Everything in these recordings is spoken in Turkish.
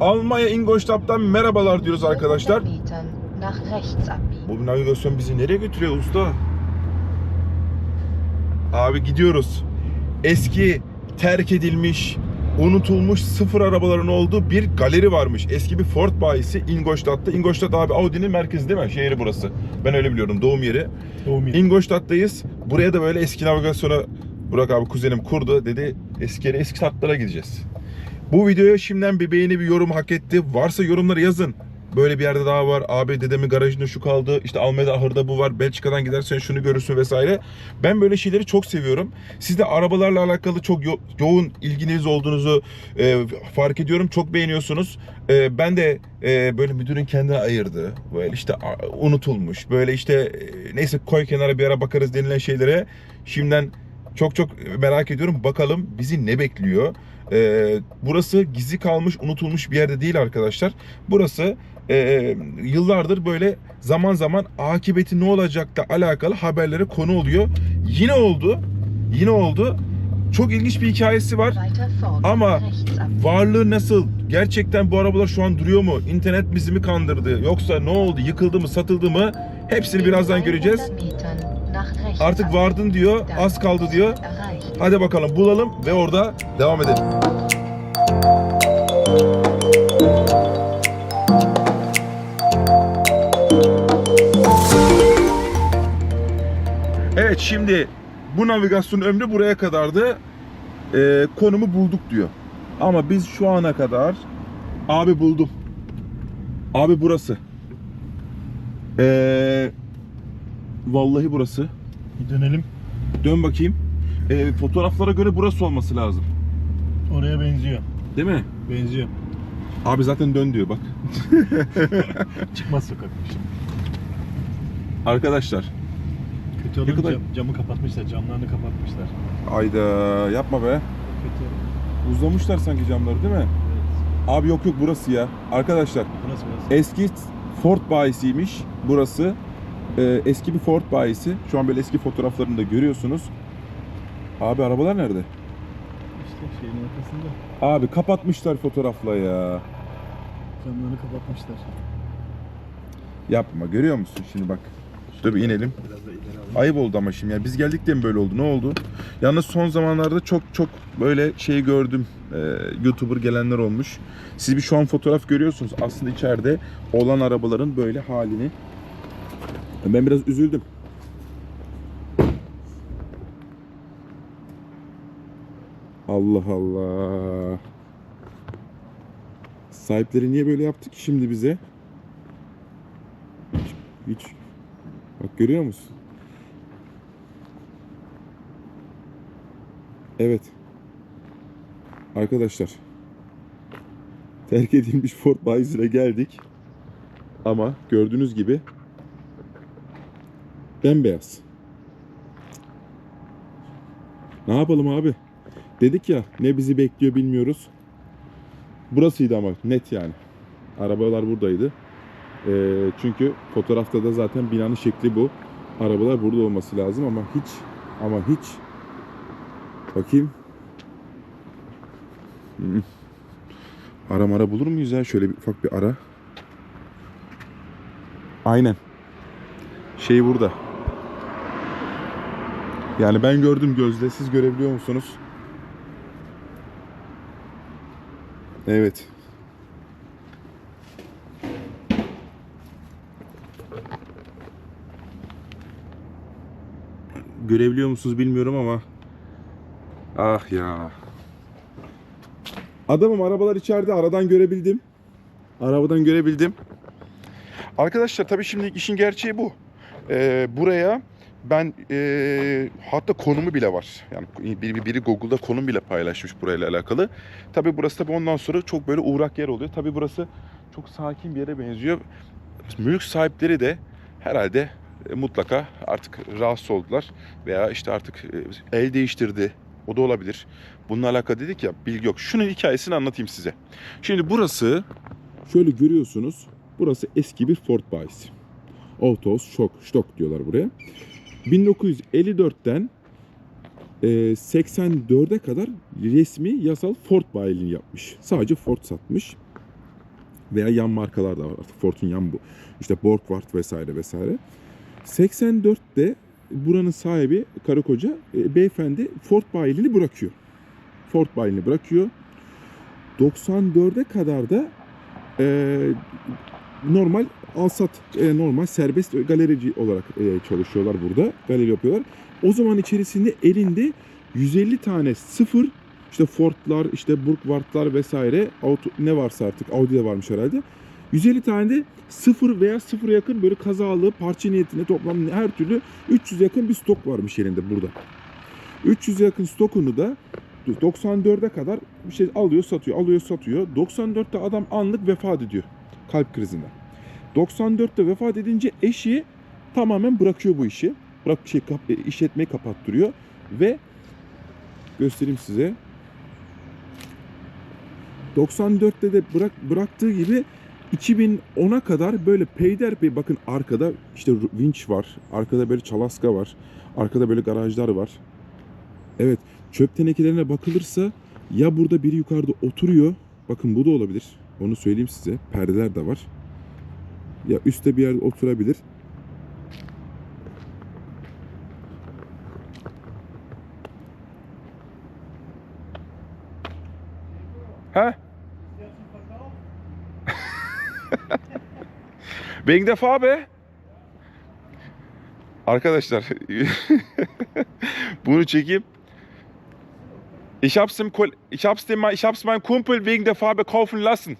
Almanya Ingolstadt'tan merhabalar diyoruz arkadaşlar. 100 Metern nach rechts abbiegen. Bu navigasyon bizi nereye götürüyor usta? Abi gidiyoruz. Eski terk edilmiş, unutulmuş sıfır arabaların olduğu bir galeri varmış. Eski bir Ford bayisi Ingolstadt'ta. Ingolstadt abi Audi'nin merkezi değil mi? Şehri burası. Ben öyle biliyorum doğum yeri. Doğum yeri. Ingolstadt'tayız. Buraya da böyle eski navigasyona Burak abi kuzenim kurdu. Dedi eski yere eski tatlara gideceğiz. Bu videoya şimdiden bir beğeni bir yorum hak etti. Varsa yorumları yazın. Böyle bir yerde daha var. Abi dedemin garajında şu kaldı. İşte Almeda ahırda bu var. Belçika'dan gidersen şunu görürsün vesaire. Ben böyle şeyleri çok seviyorum. Siz de arabalarla alakalı çok yo- yoğun ilginiz olduğunuzu e, fark ediyorum. Çok beğeniyorsunuz. E, ben de e, böyle müdürün kendine ayırdığı, böyle işte unutulmuş, böyle işte e, neyse koy kenara bir ara bakarız denilen şeylere şimdiden çok çok merak ediyorum. Bakalım bizi ne bekliyor? Ee, burası gizli kalmış, unutulmuş bir yerde değil arkadaşlar. Burası e, yıllardır böyle zaman zaman akıbeti ne olacakla alakalı haberlere konu oluyor. Yine oldu. Yine oldu. Çok ilginç bir hikayesi var. Ama. Varlığı nasıl? Gerçekten bu arabalar şu an duruyor mu? İnternet bizi mi kandırdı? Yoksa ne oldu? Yıkıldı mı? Satıldı mı? Hepsini birazdan 200 göreceğiz. Artık vardın diyor, az kaldı diyor. Hadi bakalım bulalım ve orada devam edelim. Evet şimdi bu navigasyon ömrü buraya kadardı. Ee, konumu bulduk diyor. Ama biz şu ana kadar abi buldum. Abi burası. Ee, vallahi burası. Bir dönelim. Dön bakayım. Ee, fotoğraflara göre burası olması lazım. Oraya benziyor. Değil mi? Benziyor. Abi zaten dön diyor bak. Çıkmaz sokakmış. Arkadaşlar. Kötü Ne olunca kadar- cam- camı kapatmışlar, camlarını kapatmışlar. Ayda yapma be. Kötü. Uzlamışlar sanki camları değil mi? Evet. Abi yok yok burası ya. Arkadaşlar Burası burası. eski Ford bayisiymiş burası. Ee, eski bir Ford bayisi. Şu an böyle eski fotoğraflarını da görüyorsunuz. Abi arabalar nerede? İşte şeyin ortasında. Abi kapatmışlar fotoğrafla ya. Camlarını kapatmışlar. Yapma görüyor musun şimdi bak. Dur bir inelim. Ayıp oldu ama şimdi. Yani biz geldik diye mi böyle oldu? Ne oldu? Yalnız son zamanlarda çok çok böyle şey gördüm. Ee, YouTuber gelenler olmuş. Siz bir şu an fotoğraf görüyorsunuz. Aslında içeride olan arabaların böyle halini. Ben biraz üzüldüm. Allah Allah. Sahipleri niye böyle yaptı ki şimdi bize? Hiç. Bak görüyor musun? Evet. Arkadaşlar. Terk edilmiş Ford bayisine geldik. Ama gördüğünüz gibi bembeyaz. Ne yapalım abi? Dedik ya ne bizi bekliyor bilmiyoruz. Burasıydı ama net yani. Arabalar buradaydı. Ee, çünkü fotoğrafta da zaten binanın şekli bu. Arabalar burada olması lazım ama hiç ama hiç bakayım. Hmm. Ara mara bulur muyuz ya? Şöyle bir ufak bir ara. Aynen. Şey burada. Yani ben gördüm gözle. Siz görebiliyor musunuz? Evet. Görebiliyor musunuz bilmiyorum ama Ah ya. Adamım arabalar içeride aradan görebildim. Arabadan görebildim. Arkadaşlar tabii şimdi işin gerçeği bu. Ee, buraya ben ee, hatta konumu bile var. Yani biri, biri Google'da konum bile paylaşmış burayla alakalı. Tabii burası tabii ondan sonra çok böyle uğrak yer oluyor. Tabii burası çok sakin bir yere benziyor. Mülk sahipleri de herhalde e, mutlaka artık rahatsız oldular veya işte artık e, el değiştirdi. O da olabilir. Bununla alakalı dedik ya bilgi yok. Şunun hikayesini anlatayım size. Şimdi burası şöyle görüyorsunuz. Burası eski bir Ford bayisi. Autos, şok, ştok diyorlar buraya. 1954'ten e, 84'e kadar resmi yasal Ford bayiliğini yapmış. Sadece Ford satmış. Veya yan markalar da var artık. Ford'un yan bu. İşte Borgward vesaire vesaire. 84'te buranın sahibi karı koca e, beyefendi Ford bayiliğini bırakıyor. Ford bayiliğini bırakıyor. 94'e kadar da e, normal alsat, e, normal serbest galerici olarak e, çalışıyorlar burada. Galeri yapıyorlar. O zaman içerisinde elinde 150 tane sıfır işte Ford'lar, işte Burgward'lar vesaire auto, ne varsa artık Audi de varmış herhalde. 150 tane de sıfır veya sıfıra yakın böyle kazalı parça niyetinde toplam her türlü 300 yakın bir stok varmış elinde burada. 300 yakın stokunu da 94'e kadar bir şey alıyor satıyor alıyor satıyor. 94'te adam anlık vefat ediyor kalp krizinden. 94'te vefat edince eşi tamamen bırakıyor bu işi. Bırak şey kap, e, işletmeyi kapattırıyor ve göstereyim size. 94'te de bırak, bıraktığı gibi 2010'a kadar böyle peyderpey bakın arkada işte vinç var. Arkada böyle çalaska var. Arkada böyle garajlar var. Evet çöp tenekelerine bakılırsa ya burada biri yukarıda oturuyor. Bakın bu da olabilir. Onu söyleyeyim size. Perdeler de var. Ya üstte bir yerde oturabilir. Ha? Wegen der Farbe? Arkadaşlar bunu çekeyim. Ich hab's dem ich hab's dem ich hab's meinem Kumpel wegen der Farbe kaufen lassen.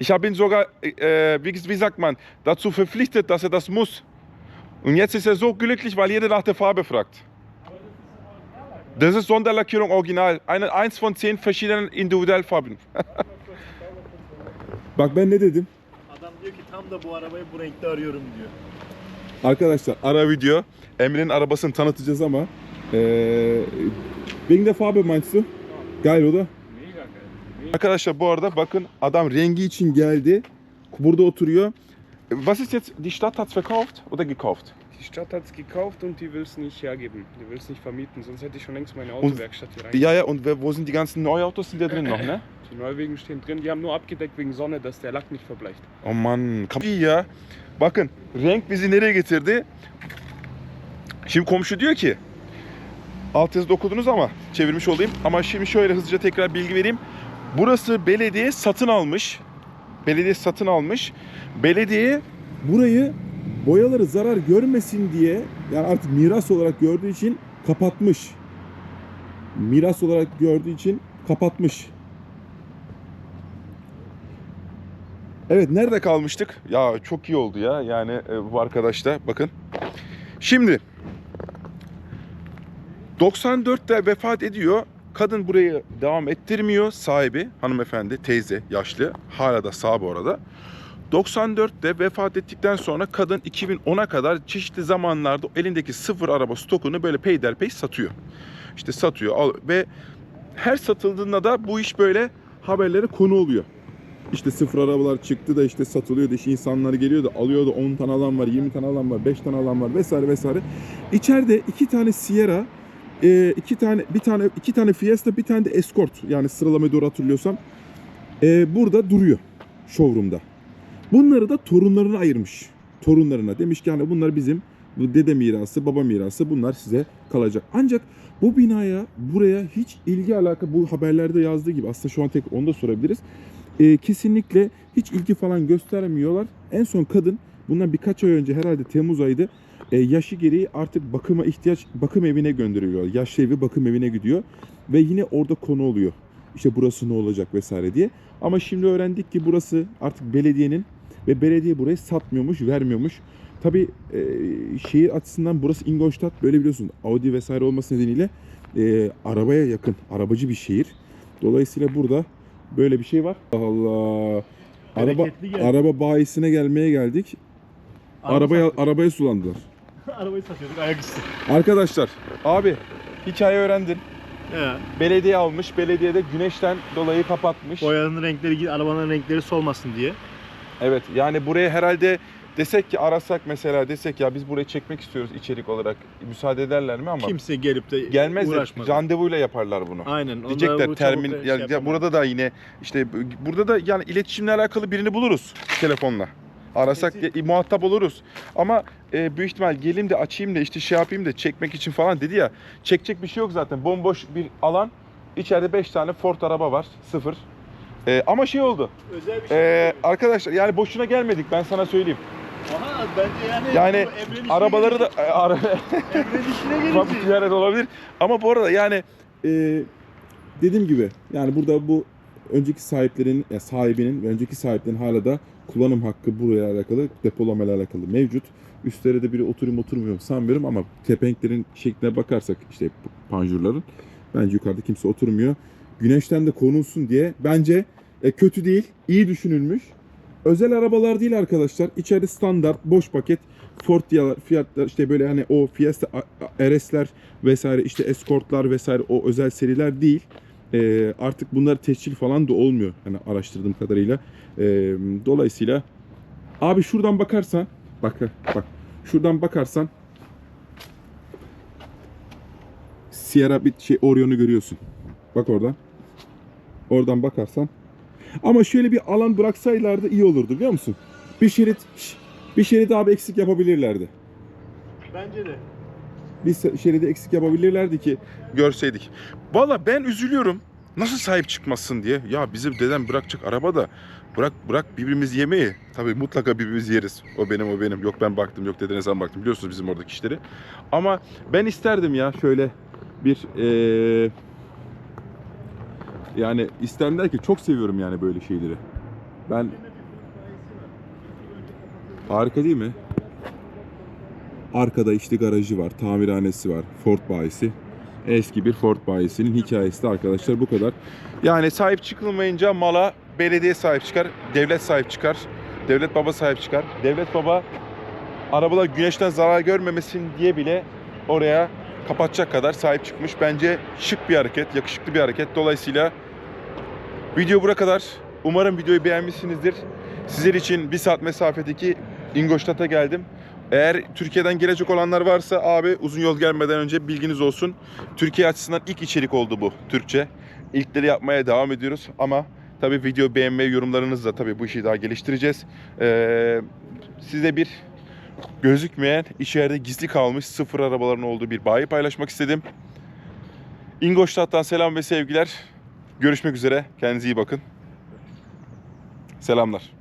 Ich habe ihn sogar äh, wie, wie sagt man, dazu verpflichtet, dass er das muss. Und jetzt ist er so glücklich, weil jeder nach der Farbe fragt. Das ist Sonderlackierung original. Eine, eins von zehn verschiedenen Individualfarben. Bak ben ne dedim? Adam diyor ki tam da bu arabayı bu renkte arıyorum diyor. Arkadaşlar ara video. Emre'nin arabasını tanıtacağız ama eee wegen der Farbe meinst du? Geil oder? Arkadaşlar bu arada bakın adam rengi için geldi. Burada oturuyor. Was ist jetzt? Die Stadt hat's verkauft oder gekauft? Die Stadt hat es gekauft und die will es nicht hergeben. Die will es nicht vermieten, sonst hätte ich schon längst meine Autowerkstatt hier rein. Ja, ja, und wo sind die ganzen Neuautos? Sind da drin noch, ne? Die Neuwegen stehen drin, die haben nur abgedeckt wegen Sonne, dass der Lack nicht verbleicht. Oh kap- İyi ya. Bakın renk bizi nereye getirdi? Şimdi komşu diyor ki alt yazıda okudunuz ama çevirmiş olayım. Ama şimdi şöyle hızlıca tekrar bilgi vereyim. Burası belediye satın almış. Belediye satın almış. Belediye burayı boyaları zarar görmesin diye yani artık miras olarak gördüğü için kapatmış. Miras olarak gördüğü için kapatmış. Evet nerede kalmıştık? Ya çok iyi oldu ya yani e, bu arkadaşta bakın. Şimdi 94'te vefat ediyor. Kadın burayı devam ettirmiyor sahibi hanımefendi teyze yaşlı hala da sağ bu arada. 94'te vefat ettikten sonra kadın 2010'a kadar çeşitli zamanlarda elindeki sıfır araba stokunu böyle peyderpey satıyor. İşte satıyor al- ve her satıldığında da bu iş böyle haberlere konu oluyor. İşte sıfır arabalar çıktı da işte satılıyordu. İşte insanlar geliyordu alıyordu 10 tane alan var, 20 tane alan var, 5 tane alan var vesaire vesaire. İçeride iki tane Sierra, e, iki tane bir tane iki tane Fiesta, bir tane de Escort yani sıralamayı doğru hatırlıyorsam e, burada duruyor showroom'da. Bunları da torunlarına ayırmış. Torunlarına demiş ki hani bunlar bizim dede mirası, baba mirası bunlar size kalacak. Ancak bu binaya, buraya hiç ilgi alaka bu haberlerde yazdığı gibi aslında şu an tek onu da sorabiliriz. E, kesinlikle hiç ilgi falan göstermiyorlar. En son kadın bundan birkaç ay önce herhalde Temmuz ayıydı. E, yaşı gereği artık bakıma ihtiyaç bakım evine gönderiliyor. Yaşlı evi bakım evine gidiyor ve yine orada konu oluyor. İşte burası ne olacak vesaire diye. Ama şimdi öğrendik ki burası artık belediyenin ve belediye burayı satmıyormuş, vermiyormuş. Tabii e, şehir açısından burası Ingolstadt böyle biliyorsun Audi vesaire olması nedeniyle e, arabaya yakın, arabacı bir şehir. Dolayısıyla burada böyle bir şey var. Allah Allah. Araba araba bayisine gelmeye geldik. Arabaya arabaya sulandılar. Arabayı satıyorduk ayaküstü. Arkadaşlar, abi hikaye öğrendin. He. Belediye almış, belediyede güneşten dolayı kapatmış. Boyanın renkleri, arabanın renkleri solmasın diye. Evet, yani buraya herhalde desek ki arasak mesela desek ya biz burayı çekmek istiyoruz içerik olarak müsaade ederler mi ama Kimse gelip de gelmezler. uğraşmaz. Randevuyla yaparlar bunu. Aynen. onlar Diyecekler bu termin çabuk şey ya yapamaz. burada da yine işte burada da yani iletişimle alakalı birini buluruz telefonla. Arasak Kesin. e, muhatap oluruz. Ama e, büyük ihtimal geleyim de açayım da işte şey yapayım da çekmek için falan dedi ya. Çekecek bir şey yok zaten. Bomboş bir alan. İçeride 5 tane Ford araba var. Sıfır. E, ama şey oldu. özel bir şey. E, arkadaşlar yani boşuna gelmedik ben sana söyleyeyim. Aha bence yani Yani Arabaları da e, ara, Emre'nin işine gelecek. ticaret olabilir. Ama bu arada yani e, dediğim gibi yani burada bu önceki sahiplerin ya sahibinin ve önceki sahiplerin hala da kullanım hakkı buraya alakalı depolamayla alakalı mevcut. Üstlere de biri oturum oturmuyor mu sanmıyorum ama kepenklerin şekline bakarsak işte panjurların bence yukarıda kimse oturmuyor. Güneşten de korunsun diye bence e, kötü değil, iyi düşünülmüş. Özel arabalar değil arkadaşlar. İçeride standart boş paket Ford fiyatlar işte böyle hani o Fiesta RS'ler vesaire işte Escort'lar vesaire o özel seriler değil. Ee, artık bunlar tescil falan da olmuyor. Hani araştırdığım kadarıyla. Ee, dolayısıyla abi şuradan bakarsan bak bak şuradan bakarsan Sierra bir şey Orion'u görüyorsun. Bak oradan. Oradan bakarsan. Ama şöyle bir alan bıraksaylardı iyi olurdu biliyor musun? Bir şerit bir şerit abi eksik yapabilirlerdi. Bence de. Bir şeridi eksik yapabilirlerdi ki görseydik. Valla ben üzülüyorum. Nasıl sahip çıkmasın diye. Ya bizim dedem bırakacak araba da bırak bırak birbirimiz yemeği. Tabii mutlaka birbirimiz yeriz. O benim o benim. Yok ben baktım yok dedene sen baktın. Biliyorsunuz bizim oradaki işleri. Ama ben isterdim ya şöyle bir eee yani isterim ki çok seviyorum yani böyle şeyleri. Ben harika değil mi? Arkada işte garajı var, tamirhanesi var, Ford bayisi. Eski bir Ford bayisinin hikayesi de arkadaşlar bu kadar. Yani sahip çıkılmayınca mala belediye sahip çıkar, devlet sahip çıkar, devlet baba sahip çıkar. Devlet baba arabalar güneşten zarar görmemesin diye bile oraya kapatacak kadar sahip çıkmış. Bence şık bir hareket, yakışıklı bir hareket. Dolayısıyla video buraya kadar. Umarım videoyu beğenmişsinizdir. Sizler için bir saat mesafedeki Ingolstadt'a geldim. Eğer Türkiye'den gelecek olanlar varsa abi uzun yol gelmeden önce bilginiz olsun. Türkiye açısından ilk içerik oldu bu Türkçe. İlkleri yapmaya devam ediyoruz ama tabii video beğenmeyi yorumlarınızla tabii bu işi daha geliştireceğiz. Ee, size bir gözükmeyen içeride gizli kalmış sıfır arabaların olduğu bir bayi paylaşmak istedim. Ingolstadt'tan selam ve sevgiler. Görüşmek üzere. Kendinize iyi bakın. Selamlar.